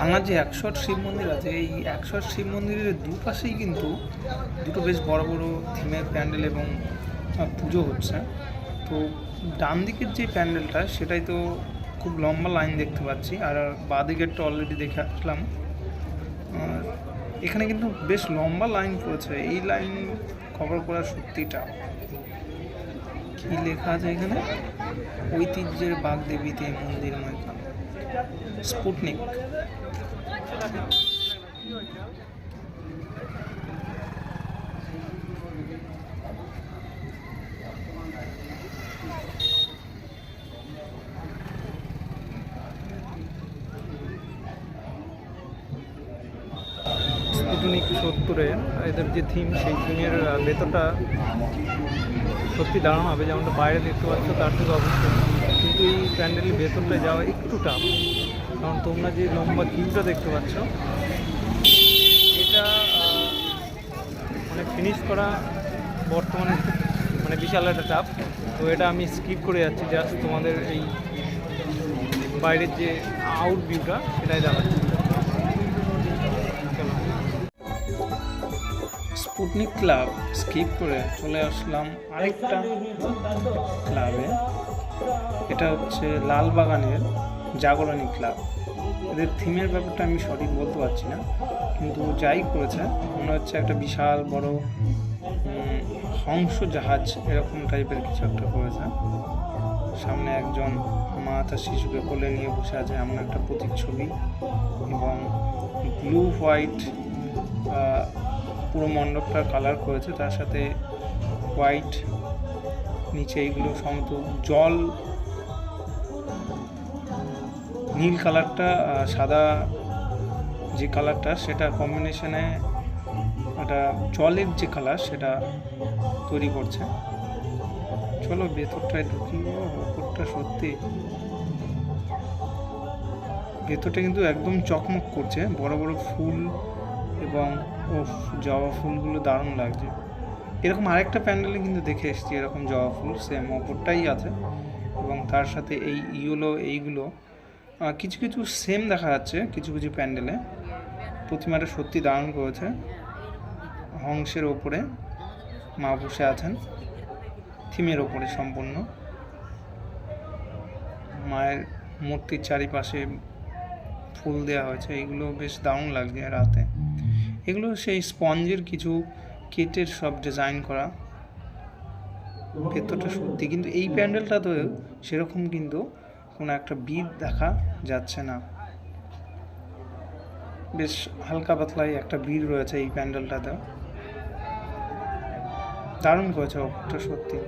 কালনার যে একশোর শিব মন্দির আছে, এই একশোর শিব মন্দিরের দুপাশেই কিন্তু দুটো বেশ বড় বড় থিমের প্যান্ডেল এবং পুজো হচ্ছে। তো ডান দিকের যে প্যান্ডেলটা, সেটাই তো খুব লম্বা লাইন দেখতে পাচ্ছি। আর বাঁ দিকেরটা অলরেডি দেখে আসলাম আর এখানে কিন্তু বেশ লম্বা লাইন পড়েছে। এই লাইন কভার করা সত্যিটা কি লেখা আছে এখানে? ঐতিহ্যের বাগদেবীতে মন্দির ময়দান স্পুটনিক। স্পুটনিক সত্তরের এদের যে থিম সেই থিমের ভেতরটা সত্যি দাঁড়ানো হবে, যেমনটা বাইরে দেখতে পাচ্ছ, তার থেকে অবশ্যই। কিন্তু এই প্যান্ডেলের ভেতরটায় যাওয়া একটু টাফ কারণ তোমরা যে লম্বা কিউটা দেখতে পাচ্ছ, এটা মানে ফিনিশ করা বর্তমানে মানে বিশাল একটা টাফ তো এটা আমি স্কিপ করে যাচ্ছি জাস্ট তোমাদের এই বাইরের যে আউট ভিউটা সেটাই দেখাচ্ছি। স্পুটনিক ক্লাব স্কিপ করে চলে আসলাম আরেকটা ক্লাবে এটা হচ্ছে লালবাগানের জাগরণী ক্লাব। এদের থিমের ব্যাপারটা আমি সঠিক বলতে পারছি না, কিন্তু যাই করেছে, মনে হচ্ছে একটা বিশাল বড় হংস জাহাজ এরকম টাইপের কিছু একটা করেছে। সামনে একজন মা তার শিশুকে কোলে নিয়ে বসে আছে এমন একটা প্রতিচ্ছবি এবং ব্লু হোয়াইট পুরো মণ্ডপটার কালার করেছে, তার সাথে হোয়াইট নিচে এইগুলো সমত জল, নীল কালারটা সাদা যে কালারটা, সেটা কম্বিনেশনে একটা জলের যে কালার সেটা তৈরি করছে। চলো ভেতরটায় ঢুকি ওপরটা সত্যি। ভেতরটা কিন্তু একদম চকমক করছে, বড় বড় ফুল এবং ও জবা ফুলগুলো দারুণ লাগছে। এরকম আরেকটা প্যান্ডেলে কিন্তু দেখে এসেছি, এরকম জবা ফুল সেম ওপরটাই আছে। এবং তার সাথে এই ইয়েলো এইগুলো কিছু কিছু সেম দেখা যাচ্ছে, কিছু কিছু প্যান্ডেলে। প্রতিমাটা সত্যি দারুণ করেছে। হংসের ওপরে মা বসে আছেন। থিমের ওপরে সম্পূর্ণ। মায়ের মূর্তির চারিপাশে ফুল দেওয়া হয়েছে। এগুলো বেশ দারুণ লাগছে রাতে। এগুলো সেই স্পঞ্জের কিছু কেটের সব ডিজাইন করা। ভেতরটা সত্যি, কিন্তু এই প্যান্ডেলটাতেও সেরকম কিন্তু কোনো একটা বিদ দেখা যাচ্ছে না। বেশ হালকা পাতলাই একটা ভিড় রয়েছে এই প্যান্ডেলটাতে। দারুণ করেছে ওটা সত্যি।